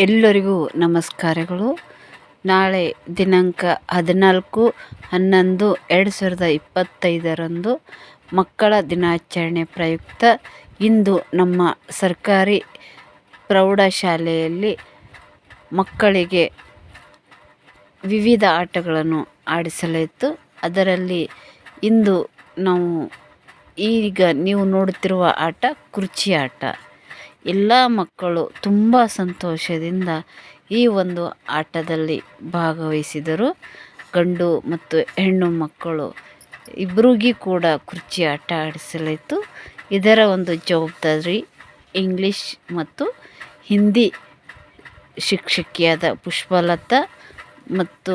ಎಲ್ಲರಿಗೂ ನಮಸ್ಕಾರಗಳು. ನಾಳೆ ದಿನಾಂಕ ಹದಿನಾಲ್ಕು ಹನ್ನೊಂದು ಎರಡು ಸಾವಿರದ ಇಪ್ಪತ್ತೈದರಂದು ಮಕ್ಕಳ ದಿನಾಚರಣೆ ಪ್ರಯುಕ್ತ ಇಂದು ನಮ್ಮ ಸರ್ಕಾರಿ ಪ್ರೌಢಶಾಲೆಯಲ್ಲಿ ಮಕ್ಕಳಿಗೆ ವಿವಿಧ ಆಟಗಳನ್ನು ಆಡಿಸಲಾಯಿತು. ಅದರಲ್ಲಿ ಇಂದು ನಾವು ಈಗ ನೀವು ನೋಡುತ್ತಿರುವ ಆಟ ಕುರ್ಚಿ ಆಟ ಎಲ್ಲ ಮಕ್ಕಳು ತುಂಬ ಸಂತೋಷದಿಂದ ಈ ಒಂದು ಆಟದಲ್ಲಿ ಭಾಗವಹಿಸಿದರು. ಗಂಡು ಮತ್ತು ಹೆಣ್ಣು ಮಕ್ಕಳು ಇಬ್ಬರಿಗೂ ಕೂಡ ಕುರ್ಚಿ ಆಟ ಆಡಿಸಲಾಯಿತು ಇದರ ಒಂದು ಜವಾಬ್ದಾರಿ ಇಂಗ್ಲೀಷ್ ಮತ್ತು ಹಿಂದಿ ಶಿಕ್ಷಕಿಯಾದ ಪುಷ್ಪಲತಾ ಮತ್ತು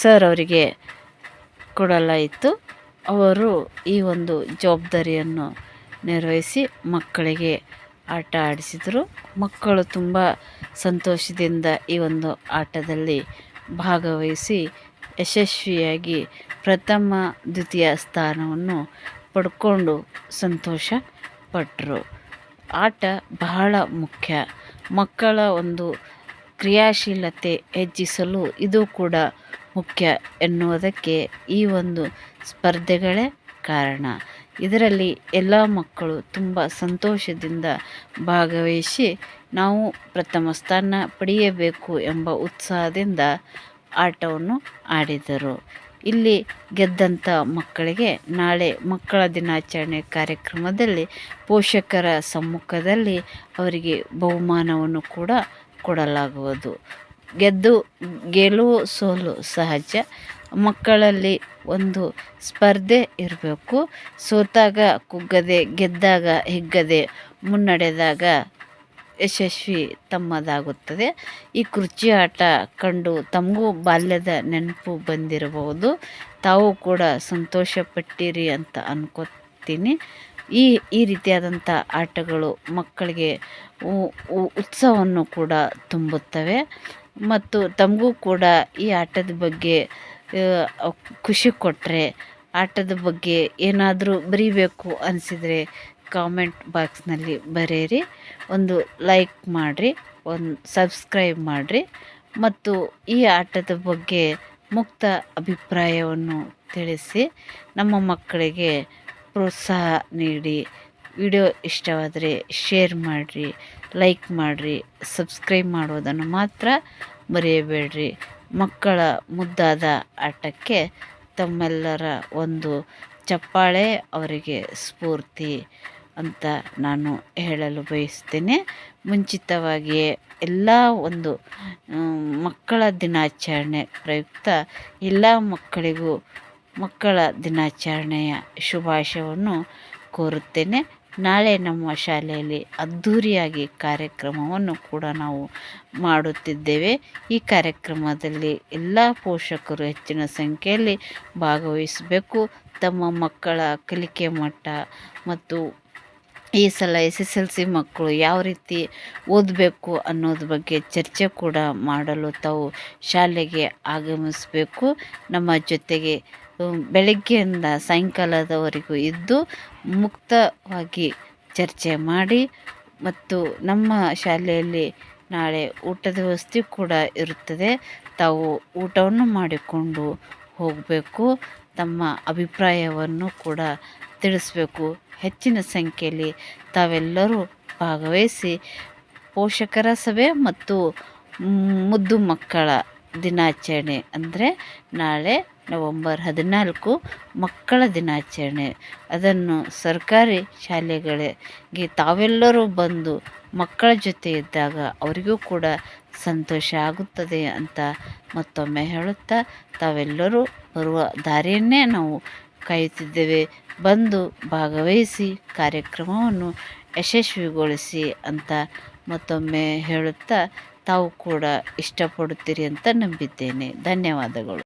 ಸರ್ ಅವರಿಗೆ ಕೊಡಲಾಯಿತು. ಅವರು ಈ ಒಂದು ಜವಾಬ್ದಾರಿಯನ್ನು ನಿರ್ವಹಿಸಿ ಮಕ್ಕಳಿಗೆ ಆಟ ಆಡಿಸಿದರು. ಮಕ್ಕಳು ತುಂಬ ಸಂತೋಷದಿಂದ ಈ ಒಂದು ಆಟದಲ್ಲಿ ಭಾಗವಹಿಸಿ ಯಶಸ್ವಿಯಾಗಿ ಪ್ರಥಮ, ದ್ವಿತೀಯ ಸ್ಥಾನವನ್ನು ಪಡ್ಕೊಂಡು ಸಂತೋಷ ಪಟ್ಟರು ಆಟ ಬಹಳ ಮುಖ್ಯ. ಮಕ್ಕಳ ಒಂದು ಕ್ರಿಯಾಶೀಲತೆ ಹೆಚ್ಚಿಸಲು ಇದು ಕೂಡ ಮುಖ್ಯ ಎನ್ನುವುದಕ್ಕೆ ಈ ಒಂದು ಸ್ಪರ್ಧೆಗಳೇ ಕಾರಣ. ಇದರಲ್ಲಿ ಎಲ್ಲ ಮಕ್ಕಳು ತುಂಬ ಸಂತೋಷದಿಂದ ಭಾಗವಹಿಸಿ ನಾವು ಪ್ರಥಮ ಸ್ಥಾನ ಪಡೆಯಬೇಕು ಎಂಬ ಉತ್ಸಾಹದಿಂದ ಆಟವನ್ನು ಆಡಿದರು. ಇಲ್ಲಿ ಗೆದ್ದಂಥ ಮಕ್ಕಳಿಗೆ ನಾಳೆ ಮಕ್ಕಳ ದಿನಾಚರಣೆ ಕಾರ್ಯಕ್ರಮದಲ್ಲಿ ಪೋಷಕರ ಸಮ್ಮುಖದಲ್ಲಿ ಅವರಿಗೆ ಬಹುಮಾನವನ್ನು ಕೂಡ ಕೊಡಲಾಗುವುದು. ಗೆದ್ದು, ಗೆಲುವು ಸೋಲು ಸಹಜ. ಮಕ್ಕಳಲ್ಲಿ ಒಂದು ಸ್ಪರ್ಧೆ ಇರಬೇಕು. ಸೋತಾಗ ಕುಗ್ಗದೆ, ಗೆದ್ದಾಗ ಹಿಗ್ಗದೆ, ಮುನ್ನಡೆದಾಗ ಯಶಸ್ವಿ ತಮ್ಮದಾಗುತ್ತದೆ. ಈ ಕುರ್ಚಿ ಆಟ ಕಂಡು ತಮಗೂ ಬಾಲ್ಯದ ನೆನಪು ಬಂದಿರಬಹುದು. ತಾವು ಕೂಡ ಸಂತೋಷಪಟ್ಟಿರಿ ಅಂತ ಅನ್ಕೋತೀನಿ. ಈ ಈ ರೀತಿಯಾದಂಥ ಆಟಗಳು ಮಕ್ಕಳಿಗೆ ಉತ್ಸಾಹವನ್ನು ಕೂಡ ತುಂಬುತ್ತವೆ. ಮತ್ತು ತಮಗೂ ಕೂಡ ಈ ಆಟದ ಬಗ್ಗೆ ಖುಷಿ ಕೊಟ್ಟರೆ ಆಟದ ಬಗ್ಗೆ ಏನಾದರೂ ಬರೀಬೇಕು ಅನಿಸಿದರೆ ಕಾಮೆಂಟ್ ಬಾಕ್ಸ್ನಲ್ಲಿ ಬರೆಯಿರಿ. ಒಂದು ಲೈಕ್ ಮಾಡಿರಿ, ಒಂದು ಸಬ್ಸ್ಕ್ರೈಬ್ ಮಾಡಿರಿ ಮತ್ತು ಈ ಆಟದ ಬಗ್ಗೆ ಮುಕ್ತ ಅಭಿಪ್ರಾಯವನ್ನು ತಿಳಿಸಿ ನಮ್ಮ ಮಕ್ಕಳಿಗೆ ಪ್ರೋತ್ಸಾಹ ನೀಡಿ. ವಿಡಿಯೋ ಇಷ್ಟವಾದರೆ ಶೇರ್ ಮಾಡಿರಿ ಲೈಕ್ ಮಾಡಿರಿ ಸಬ್ಸ್ಕ್ರೈಬ್ ಮಾಡೋದನ್ನು ಮಾತ್ರ ಮರೆಯಬೇಡ್ರಿ. ಮಕ್ಕಳ ಮುದ್ದಾದ ಆಟಕ್ಕೆ ತಮ್ಮೆಲ್ಲರ ಒಂದು ಚಪ್ಪಾಳೆ ಅವರಿಗೆ ಸ್ಫೂರ್ತಿ ಅಂತ ನಾನು ಹೇಳಲು ಬಯಸ್ತೇನೆ. ಮುಂಚಿತವಾಗಿಯೇ ಎಲ್ಲ ಒಂದು ಮಕ್ಕಳ ದಿನಾಚರಣೆ ಪ್ರಯುಕ್ತ ಎಲ್ಲ ಮಕ್ಕಳಿಗೂ ಮಕ್ಕಳ ದಿನಾಚರಣೆಯ ಶುಭಾಶಯವನ್ನು ಕೋರುತ್ತೇನೆ. ನಾಳೆ ನಮ್ಮ ಶಾಲೆಯಲ್ಲಿ ಅದ್ಧೂರಿಯಾಗಿ ಕಾರ್ಯಕ್ರಮವನ್ನು ಕೂಡ ನಾವು ಮಾಡುತ್ತಿದ್ದೇವೆ. ಈ ಕಾರ್ಯಕ್ರಮದಲ್ಲಿ ಎಲ್ಲ ಪೋಷಕರು ಹೆಚ್ಚಿನ ಸಂಖ್ಯೆಯಲ್ಲಿ ಭಾಗವಹಿಸಬೇಕು. ತಮ್ಮ ಮಕ್ಕಳ ಕಲಿಕೆ ಮಟ್ಟ ಮತ್ತು ಈ ಸಲ ಎಸ್ ಎಸ್ ಎಲ್ ಸಿ ಮಕ್ಕಳು ಯಾವ ರೀತಿ ಓದಬೇಕು ಅನ್ನೋದ್ರ ಬಗ್ಗೆ ಚರ್ಚೆ ಕೂಡ ಮಾಡಲು ತಾವು ಶಾಲೆಗೆ ಆಗಮಿಸಬೇಕು. ನಮ್ಮ ಜೊತೆಗೆ ಬೆಳಗ್ಗೆಯಿಂದ ಸಾಯಂಕಾಲದವರೆಗೂ ಇದ್ದು ಮುಕ್ತವಾಗಿ ಚರ್ಚೆ ಮಾಡಿ ಮತ್ತು ನಮ್ಮ ಶಾಲೆಯಲ್ಲಿ ನಾಳೆ ಊಟದ ವ್ಯವಸ್ಥೆ ಕೂಡ ಇರುತ್ತದೆ. ತಾವು ಊಟವನ್ನು ಮಾಡಿಕೊಂಡು ಹೋಗಬೇಕು. ತಮ್ಮ ಅಭಿಪ್ರಾಯವನ್ನು ಕೂಡ ತಿಳಿಸ್ಬೇಕು. ಹೆಚ್ಚಿನ ಸಂಖ್ಯೆಯಲ್ಲಿ ತಾವೆಲ್ಲರೂ ಭಾಗವಹಿಸಿ ಪೋಷಕರ ಸಭೆ ಮತ್ತು ಮುದ್ದು ಮಕ್ಕಳ ದಿನಾಚರಣೆ ಅಂದರೆ ನಾಳೆ ನವಂಬರ್ ಹದಿನಾಲ್ಕು ಮಕ್ಕಳ ದಿನಾಚರಣೆ. ಅದನ್ನು ಸರ್ಕಾರಿ ಶಾಲೆಗಳಿಗೆ ತಾವೆಲ್ಲರೂ ಬಂದು ಮಕ್ಕಳ ಜೊತೆ ಇದ್ದಾಗ ಅವರಿಗೂ ಕೂಡ ಸಂತೋಷ ಆಗುತ್ತದೆ ಅಂತ ಮತ್ತೊಮ್ಮೆ ಹೇಳುತ್ತಾ, ತಾವೆಲ್ಲರೂ ಬರುವ ದಾರಿಯನ್ನೇ ನಾವು ಕಾಯುತ್ತಿದ್ದೇವೆ. ಬಂದು ಭಾಗವಹಿಸಿ ಕಾರ್ಯಕ್ರಮವನ್ನು ಯಶಸ್ವಿಗೊಳಿಸಿ ಅಂತ ಮತ್ತೊಮ್ಮೆ ಹೇಳುತ್ತಾ ತಾವು ಕೂಡ ಇಷ್ಟಪಡುತ್ತೀರಿ ಅಂತ ನಂಬಿದ್ದೇನೆ. ಧನ್ಯವಾದಗಳು.